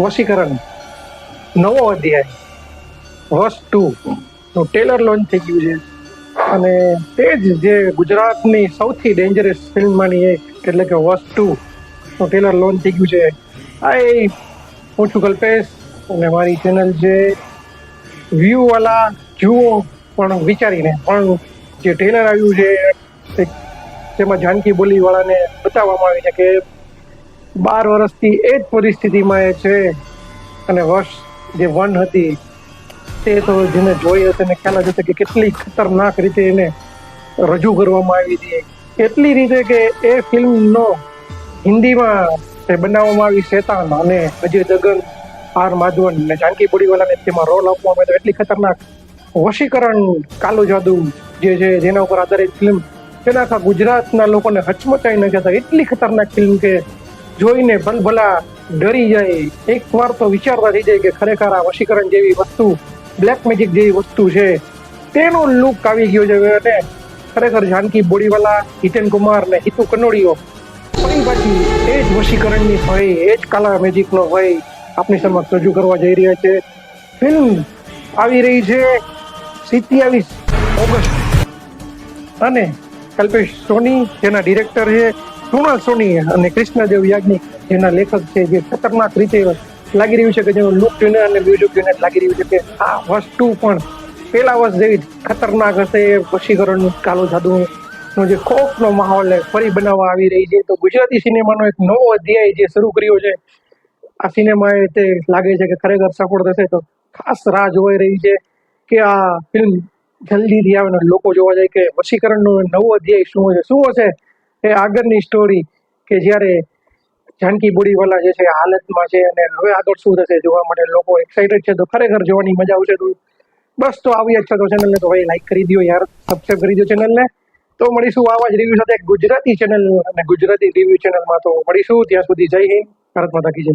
વશીકરણ. નવો અધ્યાય. વસ ટુ. નું ટેલર લોન્ચ થઈ ગયું છે. અને તે જ જે ગુજરાતની સૌથી ડેન્જરસ ફિલ્મમાંની એક, એટલે કે વસ ટુ. નું ટેલર લોન્ચ થઈ ગયું છે. આ હું છું કલ્પેશ અને મારી ચેનલ છે વ્યૂવાલા જુઓ. પણ વિચારીને, પણ જે ટેલર આવ્યું છે તેમાં જાનકી બોલીવાળાને બતાવવામાં આવી છે કે બાર વર્ષથી એ જ પરિસ્થિતિમાં એ છે અને વર્ષ જે વન હતી તે તો જેને જોઈ હશે ને ખ્યાલ જ હશે કે કેટલી ખતરનાક રીતે એને રજૂ કરવામાં આવી હતી. એટલી રીતે કે એ ફિલ્મનો હિન્દીમાં તે બનાવવામાં આવી શેતાન અને અજય દગન, આર માધવન અને જાનકી બોડીવાલાને તેમાં રોલ આપવામાં આવ્યો. એટલી ખતરનાક વશીકરણ કાલો જાદુ જે છે જેના ઉપર આધારિત ફિલ્મ. તેના આખા ગુજરાતના લોકોને હચમચાઈ નાખ્યા હતા એટલી ખતરનાક ફિલ્મ કે જોઈને ભલભલા ડરી જાય. એક વાર તો વિચારતા થઈ જાય કે ખરેખર આ વશીકરણ જેવી વસ્તુ બ્લેક મેજિક જેવી વસ્તુ છે. તેનો લુક આવી ગયો છે. અને ખરેખર જાનકી બોડીવાલા, હિતેન કુમાર ને હિતુ કનોડીઓ ફરી પાછી એ જ વશીકરણની હોય એ જ કાલા મેજિકનો હોય આપની સમક્ષ રજૂ કરવા જઈ રહ્યા છે. ફિલ્મ આવી રહી છે સિત્યાવીસ ઓગસ્ટ. અને કલ્પેશ સોની, જેના ડિરેક્ટર છે કૃણાલ સોની અને કૃષ્ણદેવ યાજ્ઞિક, જેના લેખક છે, જે ખતરનાક રીતે લાગી રહ્યું છે કે જેનું લુક જોઈને અને મ્યુઝિક જોઈને લાગી રહ્યું છે કે આ વસ્તુ પણ પેલા વર્ષ જેવી ખતરનાક હશે. વશીકરણ કાલો જાદુનો જે ખોફનો માહોલ ફરી બનાવવા આવી રહી છે. તો ગુજરાતી સિનેમાનો એક નવો અધ્યાય જે શરૂ કર્યો છે, આ સિનેમાએ તે લાગે છે કે ખરેખર સફળ થશે. તો ખાસ રાહ જોવાઈ રહી છે કે આ ફિલ્મ જલ્દીથી આવે લોકો જોવા જાય કે વશીકરણનો નવો અધ્યાય શું હશે? શું હશે? એ આગળની સ્ટોરી કે જ્યારે જાનકી બોડીવાલા જે છે હાલતમાં છે અને હવે આગળ શું થશે જોવા માટે લોકો એક્સાઇટેડ છે. તો ખરેખર જોવાની મજા આવશે તો બસ તો આવી જ છે તો ચેનલને તો ભાઈ લાઈક કરી દો યાર સબસ્ક્રાઈબ કરી દો ચેનલને તો મળીશું આવા જ રિવ્યુ સાથે ગુજરાતી ચેનલ અને ગુજરાતી રિવ્યુ ચેનલમાં તો મળીશું. ત્યાં સુધી જય હિન્દ, ભારત માતા કી